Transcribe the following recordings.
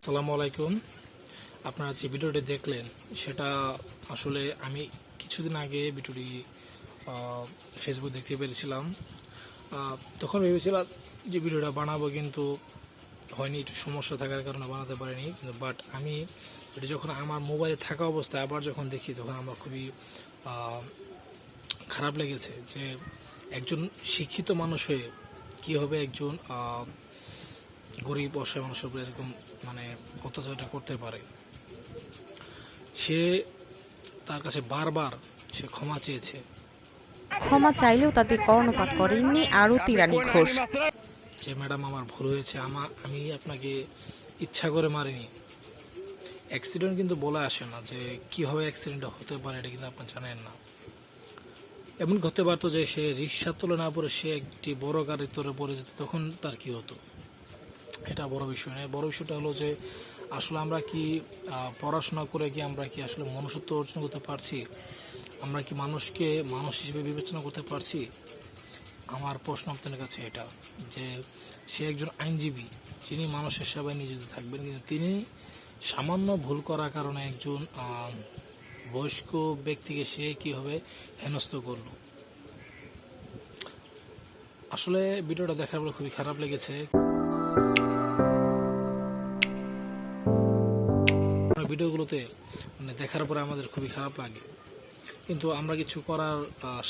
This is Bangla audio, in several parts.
আসসালামু আলাইকুম। আপনারা যে ভিডিওটি দেখলেন সেটা আসলে আমি কিছুদিন আগে ভিডিওটি ফেসবুক দেখতে পেরেছিলাম। তখন ভেবেছিলাম যে ভিডিওটা বানাবো কিন্তু হয়নি, একটু সমস্যা থাকার কারণে বানাতে পারিনি, কিন্তু বাট আমি এটা যখন আমার মোবাইলে থাকা অবস্থায় আবার যখন দেখি, তখন আমার খুবই খারাপ লেগেছে যে একজন শিক্ষিত মানুষ হয়ে কীভাবে একজন গরিব অসহায় মানুষের উপরে এরকম মানে অত্যাচারটা করতে পারে। সে তার কাছে বারবার সে ক্ষমা চেয়েছে। ক্ষমা চাইলেও তাতে কর্ণপাত করেননি আরতি রানী ঘোষ। যে, ম্যাডাম, আমার ভুল হয়েছে, আমা, আমি আপনাকে ইচ্ছা করে মারিনি। অ্যাক্সিডেন্ট কিন্তু বলে আসে না যে, কীভাবে অ্যাক্সিডেন্টটা হতে পারে, এটা কিন্তু আপনি জানেন না। এমন হতে পারতো যে, সে রিক্সা তুলে না পড়ে সে একটি বড় গাড়ির তোরে পড়ে যেত, তখন তার কি হতো? এটা বড় বিষয় নয়। বড় বিষয়টা হলো যে, আসলে আমরা কি পড়াশোনা করে কি আমরা কি আসলে মনুষ্যত্ব অর্জন করতে পারছি? আমরা কি মানুষকে মানুষ হিসেবে বিবেচনা করতে পারছি? আমার প্রশ্ন আপনার কাছে এটা, যে সে একজন আইনজীবী, যিনি মানুষের সেবায় নিয়োজিত থাকবেন, কিন্তু তিনি সামান্য ভুল করার কারণে একজন বয়স্ক ব্যক্তিকে সে কীভাবে হেনস্থ করল? আসলে ভিডিওটা দেখার পরে খুবই খারাপ লেগেছে। ভিডিওগুলোতে মানে দেখার পরে আমাদের খুবই খারাপ লাগে। কিন্তু আমরা কিছু করার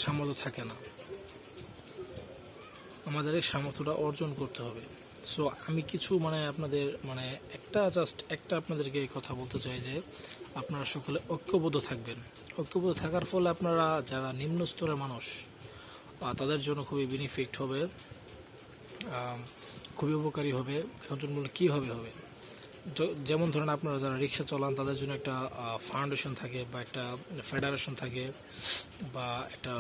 সামর্থ্য থাকে না। আমাদের এই সামর্থ্যটা অর্জন করতে হবে। সো আমি কিছু মানে আপনাদের মানে একটা জাস্ট একটা আপনাদেরকে কথা বলতে চাই যে, আপনারা সকলে ঐক্যবদ্ধ থাকবেন। ঐক্যবদ্ধ থাকার ফলে আপনারা যারা নিম্ন স্তরের মানুষ তাদের জন্য খুবই বেনিফিট হবে খুবই উপকারী হবে। এখন বললে কী হবে? হবে যেমন ধরেন আপনারা যারা রিক্সা চালান, তাদের জন্য একটা ফাউন্ডেশন থাকে বা একটা ফেডারেশন থাকে বা একটা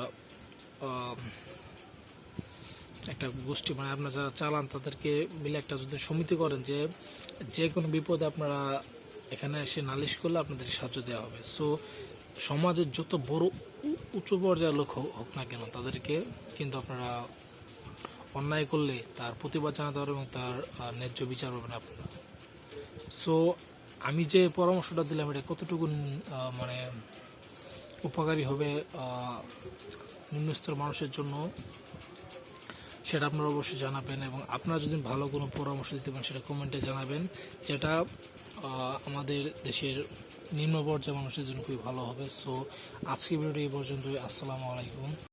একটা গোষ্ঠী মানে আপনারা যারা চালান তাদেরকে মিলে একটা যদি সমিতি করেন যে যে কোনো বিপদে আপনারা এখানে এসে নালিশ করলে আপনাদের সাহায্য দেওয়া হবে। সো সমাজের যত বড় উ- উঁচু পর্যায়ের লোক হোক না কেন, তাদেরকে কিন্তু আপনারা অন্যায় করলে তার প্রতিবাদ জানাতে পারবেন এবং তার ন্যায্য বিচার পাবেন আপনারা। সো আমি যে পরামর্শটা দিলাম এটা কতটুকু মানে উপকারী হবে নিম্নস্তর মানুষের জন্য সেটা আপনারা অবশ্যই জানাবেন এবং আপনারা যদি ভালো কোনো পরামর্শ দিতে পারেন, সেটা কমেন্টে জানাবেন। যেটা আমাদের দেশের নিম্ন পর্যায়ের মানুষের জন্য খুবই ভালো হবে। সো আজকে ভিডিওটি এই পর্যন্তই। আসসালামু আলাইকুম।